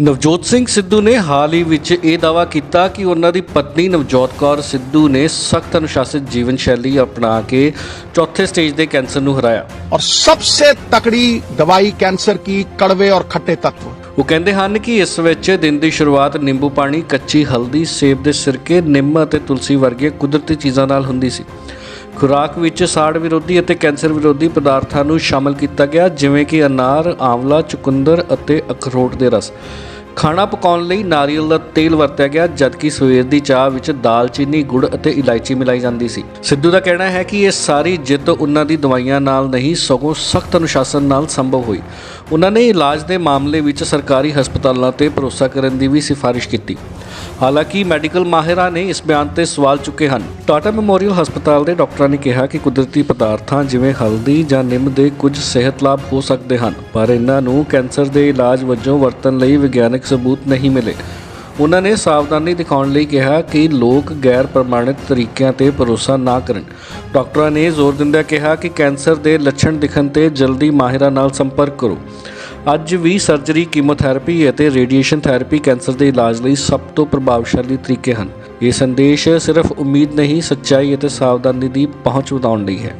ਨਵਜੋਤ ਸਿੰਘ ਸਿੱਧੂ ਨੇ ਹਾਲ ਹੀ ਵਿੱਚ ਇਹ ਦਾਅਵਾ ਕੀਤਾ ਕਿ ਉਹਨਾਂ ਦੀ ਪਤਨੀ ਨਵਜੋਤ ਕੌਰ ਸਿੱਧੂ ਨੇ ਸਖਤ ਅਨੁਸ਼ਾਸਿਤ ਜੀਵਨ ਸ਼ੈਲੀ ਅਪਣਾ ਕੇ ਚੌਥੇ ਸਟੇਜ ਦੇ ਕੈਂਸਰ ਨੂੰ ਹਰਾਇਆ और सबसे तकड़ी दवाई कैंसर की कड़वे और खट्टे तत्व ਉਹ ਕਹਿੰਦੇ ਹਨ ਕਿ ਇਸ ਵਿੱਚ ਦਿਨ ਦੀ ਸ਼ੁਰੂਆਤ ਨਿੰਬੂ ਪਾਣੀ ਕੱਚੀ ਹਲਦੀ ਸੇਬ ਦੇ ਸਿਰਕੇ ਨਿੰਮ ਅਤੇ ਤੁਲਸੀ ਵਰਗੀਆਂ ਕੁਦਰਤੀ ਚੀਜ਼ਾਂ ਨਾਲ ਹੁੰਦੀ ਸੀ ਖੁਰਾਕ ਵਿੱਚ ਸਾੜ ਵਿਰੋਧੀ ਅਤੇ ਕੈਂਸਰ ਵਿਰੋਧੀ ਪਦਾਰਥਾਂ ਨੂੰ ਸ਼ਾਮਲ ਕੀਤਾ ਗਿਆ, ਜਿਵੇਂ ਕਿ ਅਨਾਰ, ਆਂਵਲਾ, ਚੁਕੰਦਰ ਅਤੇ ਅਖਰੋਟ ਦੇ ਰਸ। ਖਾਣਾ ਪਕਾਉਣ ਲਈ ਨਾਰੀਅਲ ਦਾ ਤੇਲ ਵਰਤਿਆ ਗਿਆ, ਜਦਕਿ ਸਵੇਰ ਦੀ ਚਾਹ ਵਿੱਚ ਦਾਲਚੀਨੀ ਗੁੜ ਅਤੇ ਇਲਾਇਚੀ ਮਿਲਾਈ ਜਾਂਦੀ ਸੀ। ਸਿੱਧੂ ਦਾ ਕਹਿਣਾ ਹੈ ਕਿ ਇਹ ਸਾਰੀ ਜਿੱਤ ਉਹਨਾਂ ਦੀ ਦਵਾਈਆਂ ਨਾਲ ਨਹੀਂ, ਸਗੋਂ ਸਖਤ ਅਨੁਸ਼ਾਸਨ ਨਾਲ ਸੰਭਵ ਹੋਈ। ਉਹਨਾਂ ਨੇ ਇਲਾਜ ਦੇ ਮਾਮਲੇ ਵਿੱਚ ਸਰਕਾਰੀ ਹਸਪਤਾਲਾਂ ਤੇ ਭਰੋਸਾ ਕਰਨ ਦੀ ਵੀ ਸਿਫਾਰਿਸ਼ ਕੀਤੀ। ਹਾਲਾਂਕਿ ਮੈਡੀਕਲ ਮਾਹਿਰਾਂ ਨੇ ਇਸ ਬਿਆਨ ਤੇ ਸਵਾਲ ਚੁੱਕੇ ਹਨ। ਟਾਟਾ ਮੈਮੋਰੀਅਲ ਹਸਪਤਾਲ ਦੇ ਡਾਕਟਰਾਂ ਨੇ ਕਿਹਾ ਕਿ ਕੁਦਰਤੀ ਪਦਾਰਥਾਂ ਜਿਵੇਂ ਹਲਦੀ ਜਾਂ ਨਿੰਮ ਦੇ ਕੁਝ ਸਿਹਤ ਲਾਭ ਹੋ ਸਕਦੇ ਹਨ, ਪਰ ਇਹਨਾਂ ਨੂੰ ਕੈਂਸਰ ਦੇ ਇਲਾਜ ਵਜੋਂ ਵਰਤਣ ਲਈ ਵਿਗਿਆਨਕ ਸਬੂਤ ਨਹੀਂ ਮਿਲੇ। ਉਹਨਾਂ ਨੇ ਸਾਵਧਾਨੀ ਦਿਖਾਉਣ ਲਈ ਕਿਹਾ ਕਿ ਲੋਕ ਗੈਰ ਪ੍ਰਮਾਣਿਤ ਤਰੀਕਿਆਂ ਤੇ ਭਰੋਸਾ ਨਾ ਕਰਨ। ਡਾਕਟਰਾਂ ਨੇ ਜ਼ੋਰ ਦਿੰਦਿਆਂ ਕਿਹਾ ਕਿ ਕੈਂਸਰ ਦੇ ਲੱਛਣ ਦਿਖਣ ਤੇ ਜਲਦੀ ਮਾਹਿਰਾਂ ਨਾਲ ਸੰਪਰਕ ਕਰੋ। ਅੱਜ ਵੀ ਸਰਜਰੀ, ਕੀਮੋਥੈਰੇਪੀ ਅਤੇ ਰੇਡੀਏਸ਼ਨ ਥੈਰੇਪੀ ਕੈਂਸਰ ਦੇ ਇਲਾਜ ਲਈ ਸਭ ਤੋਂ ਪ੍ਰਭਾਵਸ਼ਾਲੀ ਤਰੀਕੇ ਹਨ। ਇਹ ਸੰਦੇਸ਼ ਸਿਰਫ ਉਮੀਦ ਨਹੀਂ, ਸੱਚਾਈ ਅਤੇ ਸਾਵਧਾਨੀ ਦੀ ਪਹੁੰਚ ਵਧਾਉਣ ਲਈ ਹੈ।